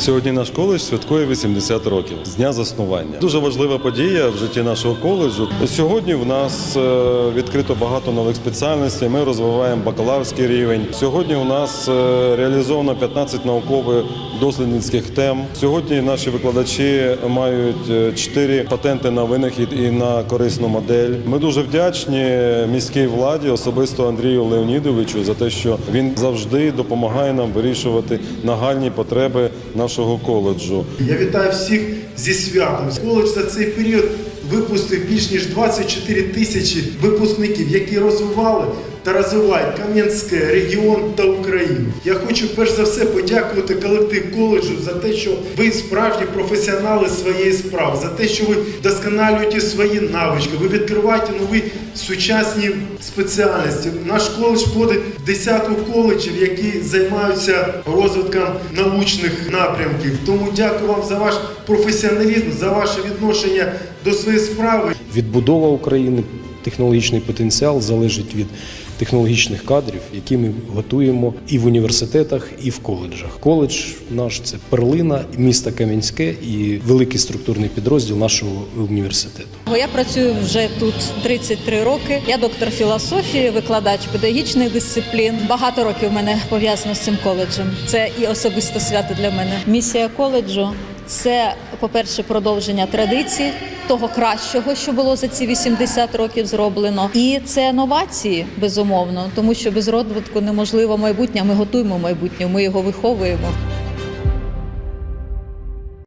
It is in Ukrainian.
Сьогодні наш коледж святкує 80 років з дня заснування. Дуже важлива подія в житті нашого коледжу. Сьогодні в нас е, відкрито багато нових спеціальностей. Ми розвиваємо бакалаврський рівень. Сьогодні у нас е, реалізовано 15 наукових дослідницьких тем. Сьогодні наші викладачі мають 4 патенти на винахід і на корисну модель. Ми дуже вдячні міській владі, особисто Андрію Леонідовичу, за те, що він завжди допомагає нам вирішувати нагальні потреби нашого коледжу. Я вітаю всіх зі святом. Коледж за цей період випустив більш ніж 24 тисячі випускників, які розвивали та розвивають Кам'янське, регіон та Україну. Я хочу перш за все подякувати колектив коледжу за те, що ви справжні професіонали своєї справи, за те, що ви досконалюєте свої навички, ви відкриваєте нові сучасні спеціальності. Наш коледж входить в десятку коледжів, які займаються розвитком научних напрямків. Тому дякую вам за ваш професіоналізм, за ваше відношення до своєї справи. Відбудова України, технологічний потенціал залежить від технологічних кадрів, які ми готуємо і в університетах, і в коледжах. Коледж наш це перлина міста Кам'янське і великий структурний підрозділ нашого університету. Я працюю вже тут 33 роки. Я доктор філософії, викладач педагогічних дисциплін. Багато років в мене пов'язано з цим коледжем. Це і особисте свято для мене. Місія коледжу це, по-перше, продовження традицій, того кращого, що було за ці 80 років зроблено, і це новації, безумовно, тому що без розвитку неможливо майбутнє. Ми готуємо майбутнє, ми його виховуємо.